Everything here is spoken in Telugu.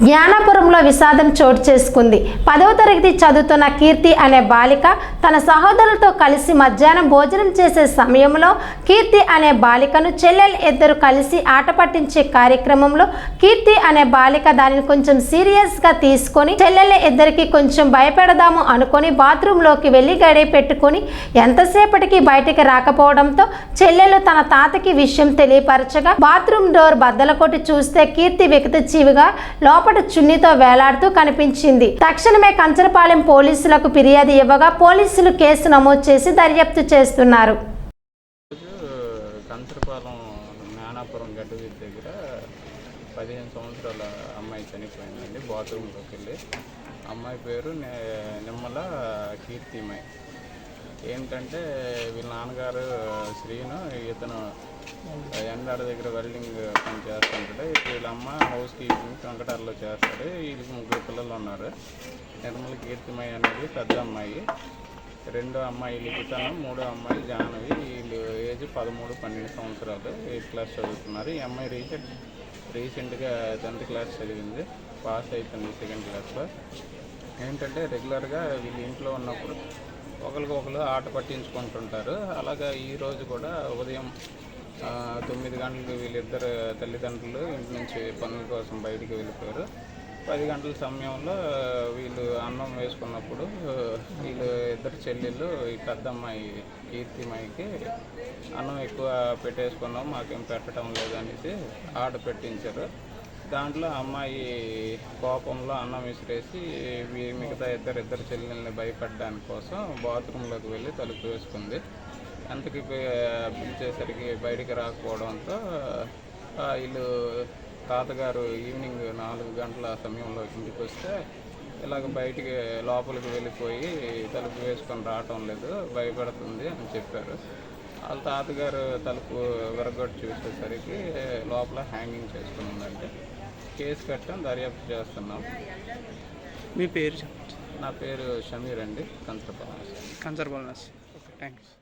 జ్ఞానాపురంలో విషాదం చోటు చేసుకుంది. పదవ తరగతి చదువుతున్న కీర్తి అనే బాలిక తన సహోదరులతో కలిసి మధ్యాహ్నం భోజనం చేసే సమయంలో కీర్తి అనే బాలికను చెల్లెలు ఇద్దరు కలిసి ఆట పట్టించే కార్యక్రమంలో కీర్తి అనే బాలిక దానిని కొంచెం సీరియస్గా తీసుకొని చెల్లెళ్ళ ఇద్దరికి కొంచెం భయపెడదాము అనుకొని బాత్రూంలోకి వెళ్ళి గడియ పెట్టుకొని ఎంతసేపటికి బయటికి రాకపోవడంతో చెల్లెలు తన తాతకి విషయం తెలియపరచగా బాత్రూమ్ డోర్ బద్దల కొట్టి చూస్తే కీర్తి వికతజీవిగా లోపల చున్నీతో వేలాడుతూ కనిపించింది. తక్షణమే కంచరపాలెం పోలీసులకు ఫిర్యాదు ఇవ్వగా పోలీసులు కేసు నమోదు చేసి దర్యాప్తు చేస్తున్నారు. కంచరపాలెం గడ్డ దగ్గర పదిహేను సంవత్సరాల అమ్మాయి చనిపోయిందండి బాత్రూంలోకి వెళ్ళి అమ్మాయి పేరు నిమ్మల కీర్తిమయ్. ఏంటంటే వీళ్ళ నాన్నగారు శ్రీను ఇతను ఎండాడ దగ్గర వెల్డింగ్ పని చేస్తుంటాడు. వీళ్ళ అమ్మ హౌస్ కీపింగ్ వెంకటారులో చేస్తాడు. వీళ్ళకి ముగ్గురు పిల్లలు ఉన్నారు. నిర్మల కీర్తిమయ్య అనేది పెద్ద అమ్మాయి. రెండో అమ్మాయి లిఖితను మూడో అమ్మాయి జాహ్నవి. వీళ్ళు ఏజ్ పదమూడు పన్నెండు సంవత్సరాలు ఎయిత్ క్లాస్ చదువుతున్నారు. ఈ అమ్మాయి రీసెంట్ రీసెంట్గా టెన్త్ క్లాస్ చదివింది. పాస్ అయిపోయింది సెకండ్ క్లాస్లో. ఏంటంటే రెగ్యులర్గా వీళ్ళు ఇంట్లో ఉన్నప్పుడు ఒకరికొకరు ఆట పట్టించుకుంటుంటారు. అలాగా ఈరోజు కూడా ఉదయం తొమ్మిది గంటలకు వీళ్ళిద్దరు తల్లిదండ్రులు ఇంటి నుంచి పనుల కోసం బయటికి వెళ్ళిపోయారు. పది గంటల సమయంలో వీళ్ళు అన్నం వేసుకున్నప్పుడు వీళ్ళు ఇద్దరు చెల్లెళ్ళు ఈ పెద్దమ్మాయి కీర్తిమాయికి అన్నం ఎక్కువ పెట్టేసుకున్నాం మాకేం పెట్టడం లేదనేసి ఆర్డర్ పెట్టించారు. దాంట్లో అమ్మాయి కోపంలో అన్నం విసిరేసి మిగతా ఇద్దరు ఇద్దరు చెల్లెల్ని భయపడడానికి కోసం బాత్రూంలోకి వెళ్ళి తలుపు వేసుకుంది. అంతకి పిలిచేసరికి బయటికి రాకపోవడంతో వీళ్ళు తాతగారు ఈవినింగ్ నాలుగు గంటల సమయంలో ఇంటికి వస్తే ఇలాగ బయటికి లోపలికి వెళ్ళిపోయి తలుపు వేసుకొని రావటం లేదు భయపడుతుంది అని చెప్పారు. వాళ్ళ తాతగారు తలుపు విరగొట్టి చూసేసరికి లోపల హ్యాంగింగ్ చేసుకుని ఉందంటే కేసు కట్టం దర్యాప్తు చేస్తున్నాం. మీ పేరు చెప్పండి. నా పేరు షమీర్ అండి. కంచరపాలెం. కన్సర్బల్నెస్ okay thanks